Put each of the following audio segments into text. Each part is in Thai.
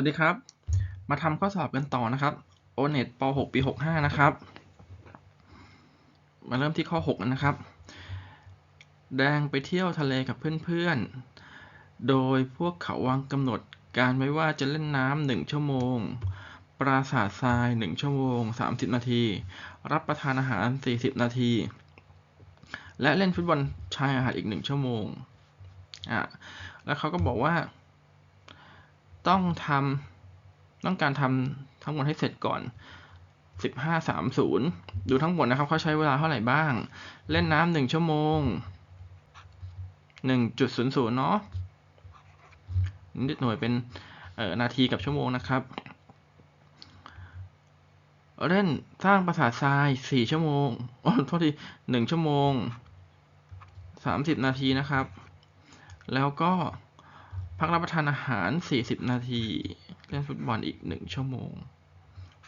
วัสดีครับ มาทำข้อสอบกันต่อนะครับ o n e t ป .6 ปี 65 นะครับ มาเริ่มที่ข้อ 6 นะครับ แดงไปเที่ยวทะเลกับเพื่อนๆ โดยพวกเขาวางกำหนดการไว้ว่าจะเล่นน้ำหนึ่งชั่วโมง ปราสาททราย1ชั่วโมง 30 นาที รับประทานอาหาร 40 นาที และเล่นฟุตบอลชายหาดอีก1ชั่วโมงอะแล้วเขาก็บอกว่า ต้องทำต้องการทำทั้งหมดให้เสร็จก่อน 1530 ดูทั้งหมดนะครับเขาใช้เวลาเท่าไหร่บ้าง เล่นน้ำหนึ่งชั่วโมง 1.00 เนาะนิดหน่วยเป็นนาทีกับชั่วโมงนะครับ เล่นสร้างปราสาททราย 4 ชั่วโมงอ๋อโทษที1ชั่วโมง 30 นาทีนะครับ แล้วก็ พักรับประทานอาหาร 40 นาที เล่นฟุตบอลอีก 1 ชั่วโมง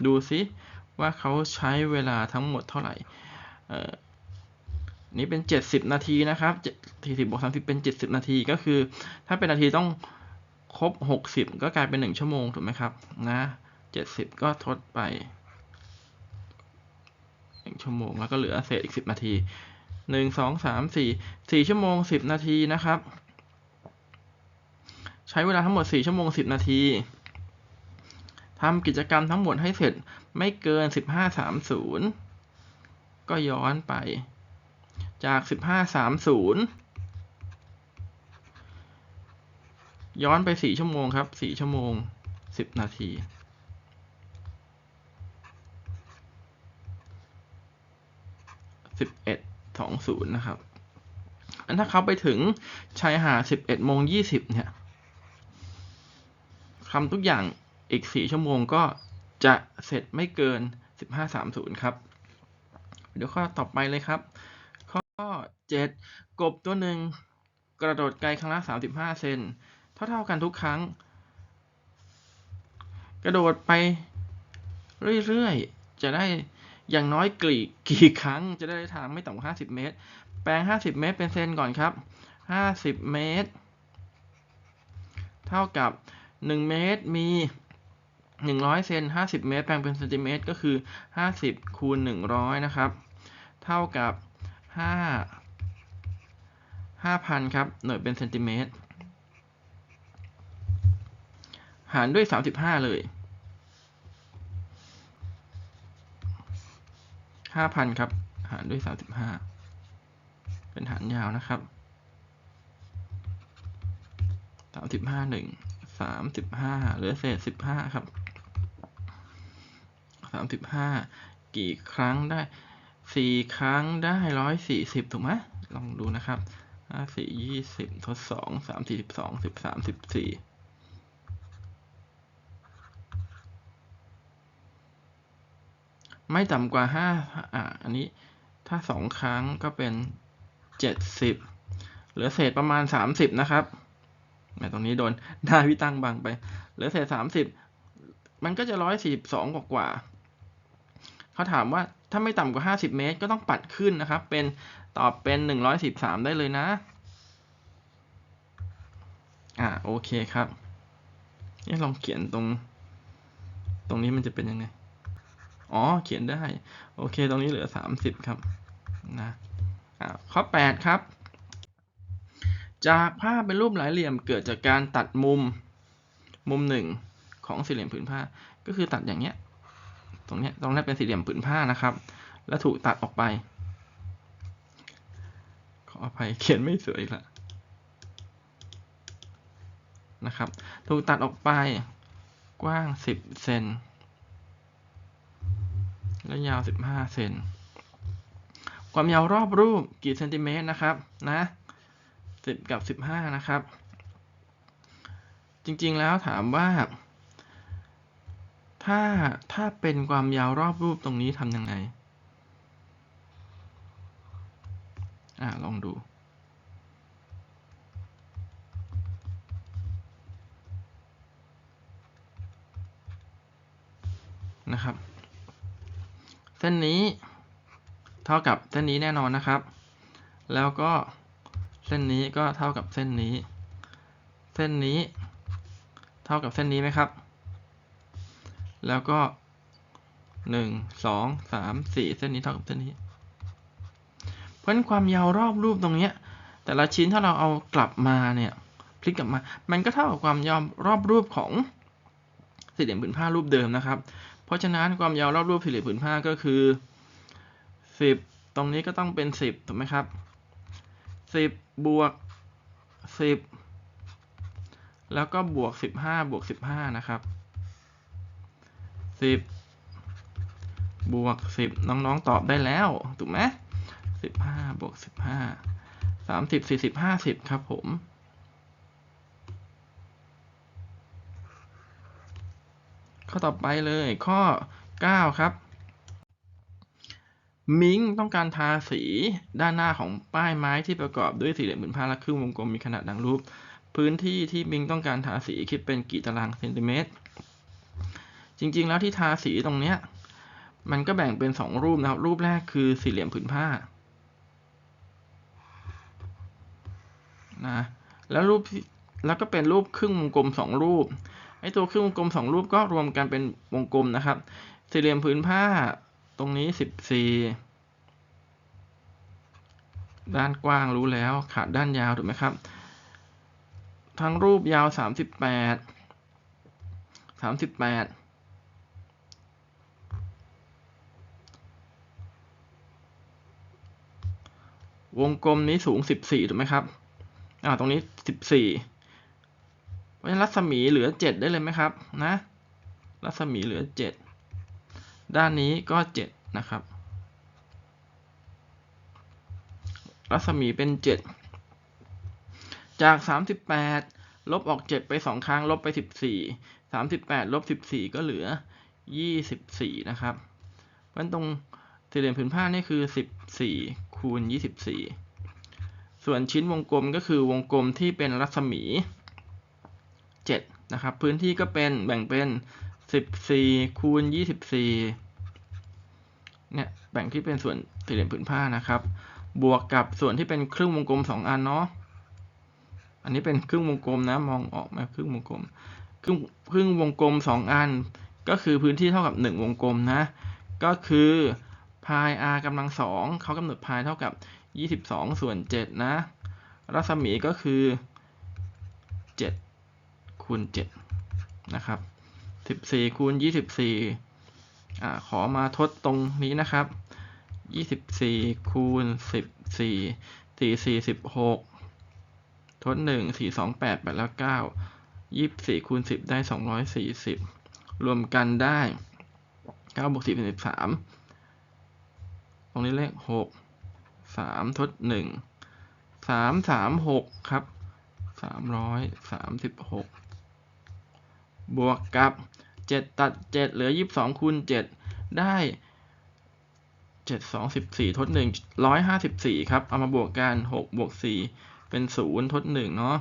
ดูซิว่าเขาใช้เวลาทั้งหมดเท่าไหร่นี่เป็น 70 นาทีนะครับ40บวก30 เป็น 70 นาทีก็คือ ถ้าเป็นนาทีต้องครบ 60 ก็กลายเป็น 1 ชั่วโมงถูกไหมครับนะ70 ก็ทดไป 1 ชั่วโมงแล้วก็เหลือเศษอีก 10 นาที 1 2 3 4 4 ชั่วโมง 10 นาทีนะครับ ใช้เวลาทั้งหมด 4 ชั่วโมง 10 นาทีทำกิจกรรมทั้งหมดให้เสร็จไม่เกิน 1530 ก็ย้อนไป จาก 1530 ย้อนไป 4 ชั่วโมงครับ 4 ชั่วโมง 10 นาที 11 20 นะครับ อันถ้าเขาไปถึงชายหาด11โมง20 เนี่ย ทำทุกอย่างอีก 4 ชั่วโมงก็จะเสร็จไม่เกิน 1530 ครับ เดี๋ยวข้อต่อไปเลยครับ ข้อ 7 กบตัวหนึ่งกระโดดไกลครั้งละ 35 เซนเท่าเท่ากันทุกครั้ง กระโดดไปเรื่อยๆ จะได้อย่างน้อยกี่กี่ครั้งจะได้ทางไม่ต่ำกว่า50 เมตร แปลง 50 เมตรเป็นเซนก่อนครับ 50 เมตร เท่ากับ 1 เมตรมี 100 เซน 50 เมตร แปลงเป็นเซนติเมตรก็คือ 50 คูณ 100 นะครับ เท่ากับ 5 5,000 ครับ หน่วยเป็นเซนติเมตร หารด้วย 35 เลย 5,000 ครับ หารด้วย 35 เป็นหารยาวนะครับ 35 1 35เหลือเศษ15ครับ35กี่ครั้งได้4ครั้งได้140ถูกไหมลองดูนะครับ5 4 20ทด2 3 42 13 14ไม่ต่ำกว่า5อ่าอันนี้ถ้า2ครั้งก็เป็น70เหลือเศษประมาณ30นะครับ แต่ตรงนี้โดนหน้าพี่ตั้งบังไป เหลือเศษ30มันก็จะ142กว่ากว่าเขาถามว่าถ้าไม่ต่ำกว่า50เมตร ก็ต้องปัดขึ้นนะครับ เป็นตอบเป็น113ได้เลยนะ อ่าโอเคครับนี่ลองเขียนตรง ตรงนี้มันจะเป็นยังไง อ๋อเขียนได้ โอเค ตรงนี้เหลือ30ครับนะอ่าข้อ8ครับ จากภาพเป็นรูปหลายเหลี่ยมเกิดจากการตัดมุมมุมหนึ่งของสี่เหลี่ยมผืนผ้า ก็คือตัดอย่างเนี้ยตรงเนี้ยตรงนี้เป็นสี่เหลี่ยมผืนผ้านะครับ แล้วถูกตัดออกไป ขออภัยเขียนไม่สวยละนะครับ ถูกตัดออกไปกว้าง 10 เซนและยาว 15 เซน ความยาวรอบรูปกี่เซนติเมตรนะครับนะ 10 กับ 15 นะครับ จริงๆแล้วถามว่า ถ้าถ้าเป็นความยาวรอบรูปตรงนี้ทำยังไง อ่าลองดูนะครับ เส้นนี้เท่ากับเส้นนี้แน่นอนนะครับ แล้วก็ เส้นนี้ก็เท่ากับเส้นนี้ เส้นนี้ เท่ากับเส้นนี้ไหมครับ แล้วก็หนึ่งสองสามสี่เส้นนี้เท่ากับเส้นนี้ เพราะนั้นความยาวรอบรูปตรงนี้ แต่ละชิ้นถ้าเราเอากลับมาเนี่ยพลิกกลับมา มันก็เท่ากับความยาวรอบรูปของสี่เหลี่ยมผืนผ้ารูปเดิมนะครับ เพราะฉะนั้นความยาวรอบรูปสี่เหลี่ยมผืนผ้าก็คือสิบตรงนี้ก็ต้องเป็นสิบถูกไหมครับ สิบบวกสิบแล้วก็บวกสิบห้าบวกสิบห้านะครับสิบบวกสิบน้องๆตอบได้แล้วถูกไหมสิบห้าบวกสิบห้าสามสิบสี่สิบห้าสิบครับผมข้อต่อไปเลยข้อ 9 ครับ มิงต้องการทาสีด้านหน้าของป้ายไม้ที่ประกอบด้วยสี่เหลี่ยมผืนผ้าและครึ่งวงกลมมีขนาดดังรูป พื้นที่ที่มิงต้องการทาสีคิดเป็นกี่ตารางเซนติเมตร จริงๆ แล้วที่ทาสีตรงเนี้ยมันก็แบ่งเป็น 2 รูปนะครับ รูปแรกคือสี่เหลี่ยมผืนผ้านะแล้วรูปแล้วก็เป็นรูปครึ่งวงกลม 2 รูปไอ้ตัวครึ่งวงกลม 2 รูปก็รวมกันเป็นวงกลมนะครับ สี่เหลี่ยมผืนผ้า ตรงนี้14ด้านกว้างรู้แล้วขาดด้านยาวถูกไหมครับ ทั้งรูปยาว38 38วงกลมนี้สูง14ถูกไหมครับ อ่า ตรงนี้14เพราะฉะนั้นรัศมีเหลือ7ได้เลยไหมครับ นะ รัศมีเหลือ7ด้ ด้านนี้ก็ 7 นะครับ รัศมีเป็น 7 จาก 38 ลบออก 7 ไป 2 ครั้ง ลบไป 14 38 ลบ 14 ก็เหลือ 24 นะครับ เพราะงั้นตรงสี่เหลี่ยมผืนผ้านี่คือ 14 คูณ 24 ส่วนชิ้นวงกลมก็คือวงกลมที่เป็นรัศมี 7 นะครับ พื้นที่ก็เป็นแบ่งเป็น 14คูณ24เนี่ยแบ่งที่เป็นส่วนสี่เหลี่ยมผืนผ้านะครับ บวกกับส่วนที่เป็นครึ่งวงกลม2อันเนาะอันนี้เป็นครึ่งวงกลมนะมองออกไหมาครึ่งวงกลมครึ่งครึ่งวงกลม2อัน ก็คือพื้นที่เท่ากับ1วงกลมนะ ก็คือพาย r กำลังสองเขากำหนดพายเท่ากับ22ส่วน7นะ รัศมีก็คือ7คูณ7นะครับ 14คูณ24อ่าขอมาทดตรงนี้นะครับ 24คูณ14 4 4 16 ทด 1 4 2 8 8แล้ว 9 24คูณ10 ได้ 240 รวมกันได้9บวก10เป็น13 ตรงนี้เลข 6 3 ทด 1 3 3 6 ครับ 336 บวกกับเจ็ดตัดเจ็ดเหลือยี่สิบสองคูณเจ็ดได้เจ็ดสองสิบสี่ทดหนึ่งร้อยห้าสิบสี่ครับ เอามาบวกกันหกบวกสี่เป็นศูนย์ทดหนึ่งเนาะ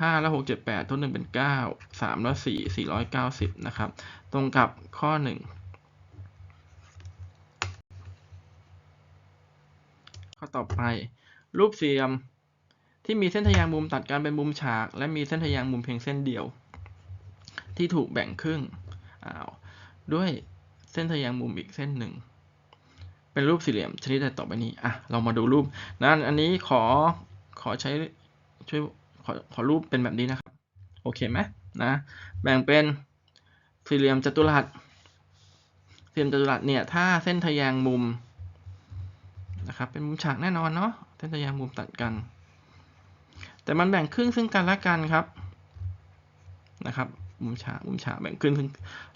ห้าแล้วหกเจ็ดแปดทดหนึ่งเป็นเก้าสามแล้วสี่สี่ร้อยเก้าสิบนะครับ ตรงกับข้อหนึ่งข้อต่อไป รูปสี่เหลี่ยมที่มีเส้นทะแยงมุมตัดกันเป็นมุมฉาก และมีเส้นทะแยงมุมเพียงเส้นเดียว ที่ถูกแบ่งครึ่งด้วยเส้นทะแยงมุมอีกเส้นหนึ่ง เป็นรูปสี่เหลี่ยมชนิดใดต่อไปนี้อะเรามาดูรูปนั้นอันนี้ขอขอใช้ช่วยขอขอรูปเป็นแบบนี้นะครับโอเคไหมนะแบ่งเป็นสี่เหลี่ยมจัตุรัสสี่เหลี่ยมจัตุรัสเนี่ยถ้าเส้นทะแยงมุมนะครับเป็นมุมฉากแน่นอนเนาะเส้นทะแยงมุมตัดกัน แต่มันแบ่งครึ่งซึ่งกันและกันครับ นะครับ มุมฉากมุมฉากแบ่งครึ่งซึ่ง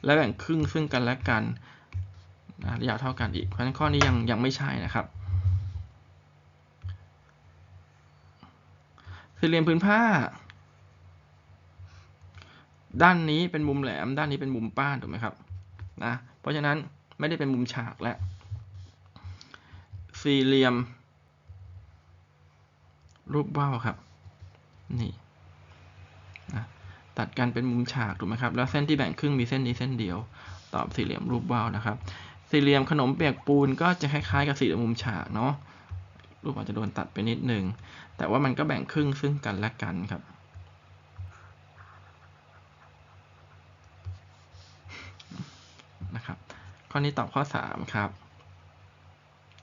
และแบ่งครึ่งซึ่งกันและกันนะระยะเท่ากันอีก เพราะฉะนั้นข้อนี้ยังยังไม่ใช่นะครับสี่เหลี่ยมผืนผ้า ด้านนี้เป็นมุมแหลม ด้านนี้เป็นมุมป้านถูกไหมครับนะ เพราะฉะนั้นไม่ได้เป็นมุมฉากแล้วสี่เหลี่ยม รูปว่าวครับ นี่ ตัดกันเป็นมุมฉากถูกไหมครับ แล้วเส้นที่แบ่งครึ่งมีเส้นนี้เส้นเดียว ตอบสี่เหลี่ยมรูปว่าวนะครับ สี่เหลี่ยมขนมเปียกปูนก็จะคล้ายๆ กับสี่เหลี่ยมมุมฉากเนาะ รูปอาจจะโดนตัดไปนิดนึง แต่ว่ามันก็แบ่งครึ่งซึ่งกันและกันครับข้อนี้ตอบข้อสามครับ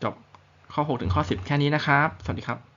จบข้อหกถึงข้อสิบแค่นี้นะครับ สวัสดีครับ